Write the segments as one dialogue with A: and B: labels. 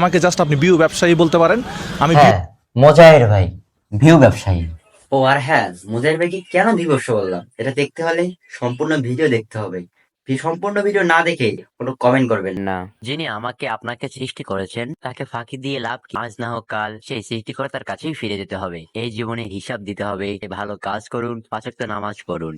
A: আমাকে জাস্ট আপনি বিউ ব্যবসায়ী বলতে পারেন আমি
B: হ্যাঁ মোজাহের ভাই ভিউ ব্যবসায়ী।
C: ও আর হ্যাঁ মুজাহির ভাইকে কেন বিবর্ষ বললাম? এটা দেখতে হলে সম্পূর্ণ ভিডিও দেখতে হবে। সম্পূর্ণ ভিডিও না দেখে কোনো কমেন্ট করবেন না।
D: যিনি আমাকে আপনাকে সৃষ্টি করেছেন তাকে ফাঁকি দিয়ে লাভ কি? আজ না হোক কাল সেই সৃষ্টিকর্তার কাছেই ফিরে যেতে হবে। এই জীবনে হিসাব দিতে হবে ভালো কাজ করুন পাঁচক্ত নামাজ পড়ুন।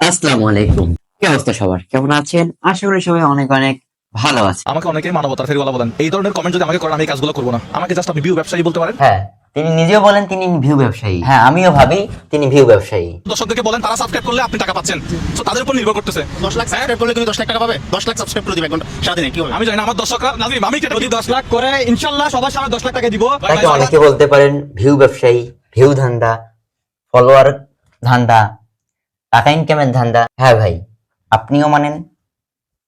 C: আসসালামু আলাইকুম। কি অবস্থা সবার? কেমন আছেন? আশা করি সবাই অনেক অনেক ভালো আছে।
A: আমাকে অনেকে মানবতার ফেরিওয়ালা বলেন। এই ধরনের কমেন্ট যদি আমাকে করেন আমি এই কাজগুলো করব না। আমাকে জাস্ট আপনি বিউ ব্যবসায়ী বলতে পারেন।
B: হ্যাঁ তিনি নিজেও বলেন তিনি ভিউ ব্যবসায়ী। হ্যাঁ আমিও ভাবি তিনি ভিউ ব্যবসায়ী।
A: দর্শকদেরকে বলেন তারা সাবস্ক্রাইব করলে আপনি টাকা পাচ্ছেন। তো তাদের উপর নির্ভর করতেছে।
E: দশ লাখ সাবস্ক্রাইব করলে তুমি দশ লাখ টাকা পাবে। দশ লাখ সাবস্ক্রাইব করে দিবে এক ঘণ্টা সারাদিনে কি হবে
A: আমি জানি না আমার দর্শকরা নাজিম আমি কেটে
F: যদি দশ লাখ করে ইনশাল্লাহ সবার সামনে দশ লাখ টাকা দিব।
B: তাকে অনেকে বলতে পারেন ভিউ ব্যবসায়ী ভিউ ধান্দা ফলোয়ার ধান্দা টাকা ইনকামের ধান্দা। হ্যাঁ ভাই আপনিও মানেন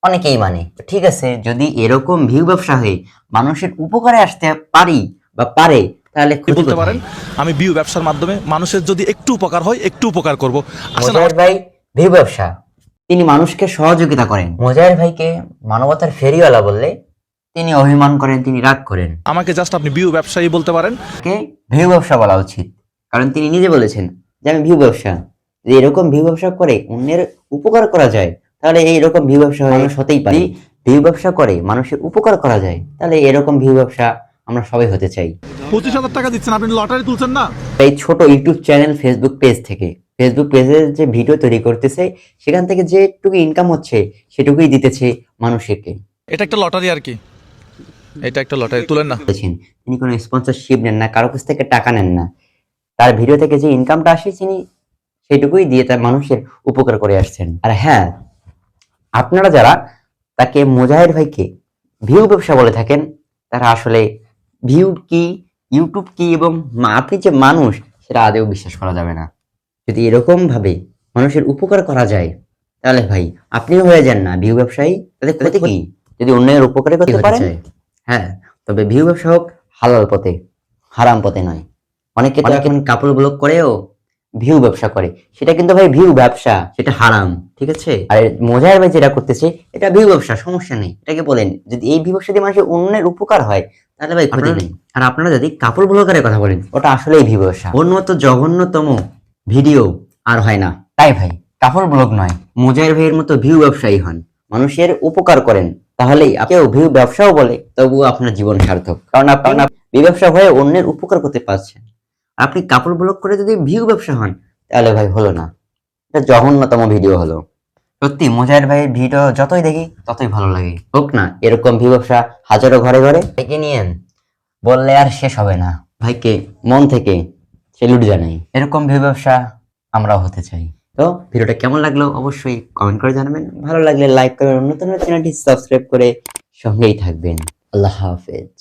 B: অনেকেই মানে। ঠিক আছে যদি এরকম ভিউ ব্যবসা হয়ে মানুষের উপকারে আসতে পারি বা পারে তাহলে
A: বলতে পারেন? আমি ভিউ ব্যবসার মাধ্যমে মানুষের যদি একটু উপকার হয় একটু উপকার করব। আসলে
B: মোজাহের ভাই ভিউ ব্যবসা। তিনি মানুষকে সহযোগিতা করেন। মোজাহের ভাইকে মানবতার ফেরিওয়ালা বললে তিনি অভিমান করেন তিনি রাগ করেন।
A: আমাকে জাস্ট আপনি ভিউ ব্যবসায়ী বলতে পারেন।
B: কে? ভিউ ব্যবসা বলা উচিত। কারণ তিনি নিজে বলেছেন যে আমি ভিউ ব্যবসা। এরকম ভিউ ব্যবসা করে অন্যের উপকার করা যায় তাহলে এইরকম ভিউ ব্যবসা মানুষ হতেই পারে। ভিউ ব্যবসা করে মানুষের উপকার করা যায় তাহলে এরকম ভিউ ব্যবসা আমরা সবাই হতে চাই।
A: পঁচিশ হাজার টাকা দিচ্ছেন আপনি লটারি তুলছেন না?
B: এই ছোট ইউটিউব চ্যানেল ফেসবুক পেজ থেকে। ফেসবুক পেজে যে ভিডিও তৈরি করতেছে সেখান থেকে যেটুকু ইনকাম হচ্ছে সেটুকুই দিতেছে মানুষকে
A: এটা একটা লটারি আর কি। এটা একটা লটারি তুলেন না।
B: তিনি কোনো স্পন্সরশিপ নেন না কারও কাছ থেকে টাকা নেন না। তার ভিডিও থেকে যে ইনকামটা আসে তিনি সেটুকুই দিয়ে তার মানুষের উপকার করে আসছেন। আর হ্যাঁ আপনারা যারা তাকে মুজাহির ভাইকে ভিউ ব্যবসা বলে থাকেন তারা আসলে ভিউ কি ইউটিউব কি এবং মা- আপনি যে মানুষ সেটা আদেও বিশ্বাস করা যাবে না। যদি এরকম ভাবে মানুষের উপকার করা যায় তাহলে ভাই আপনিও হয়ে যান না ভিউ ব্যবসায়ী। তাদের ক্ষতি কি? যদি অন্যের উপকারে করতে পারেন হ্যাঁ তবে ভিউ ব্যবসা হোক হালাল পথে হারাম পথে নয়। অনেকে তো এখন কাপড় ব্লক করেও ভিউ ব্যবসা করে। সেটা কিন্তু ভাই ভিউ ব্যবসা সেটা হারাম ঠিক আছে? আর মোজাহের ভাই যেটা করতেছে এটা ভিউ ব্যবসা সমস্যা নেই। এটাকে বলেন যদি এই ভিউ ব্যবসা দিয়ে মানুষের অন্যের উপকার হয় তাহলে ভাই ক্ষতি নেই আর আপনারা যদি কাপড় ব্লগারের কথা বলেন ওটা আসলেই ভিউ ব্যবসা। মতো জঘন্যতম ভিডিও আর হয় না। তাই ভাই কাপড় ব্লগ নয়। মোজাহের ভাইয়ের মতো ভিউ ব্যবসায়ী হন। মানুষের উপকার করেন তাহলেই কেউ ভিউ ব্যবসাও বলে তবুও আপনার জীবন সার্থক। কারণ আপনার ভিউ ব্যবসা হয়ে অন্যের উপকার করতে পারছেন। আপনি কাপড় ব্লক করে যদি ভিউ ব্যবসা হন, তাহলে ভাই হলো না। এটা জঘন্যতম ভিডিও হলো। সত্যি, মুজাহির ভাইয়ের ভিডিও যতই দেখি, ততই ভালো লাগে। হোক না, এরকম ভিউ ব্যবসা হাজারো ঘরে ঘরে। ভাইকে নিয়েন বললে আর শেষ হবে না। ভাইকে মন থেকে সেলুট জানাই। এরকম ভিউ ব্যবসা আমরাও হতে চাই। তো ভিডিওটা কেমন লাগল অবশ্যই কমেন্ট করে জানাবেন। ভালো লাগলে লাইক করবেন। নতুন চ্যানেলটি সাবস্ক্রাইব করে সঙ্গেই থাকবেন। আল্লাহ হাফেজ।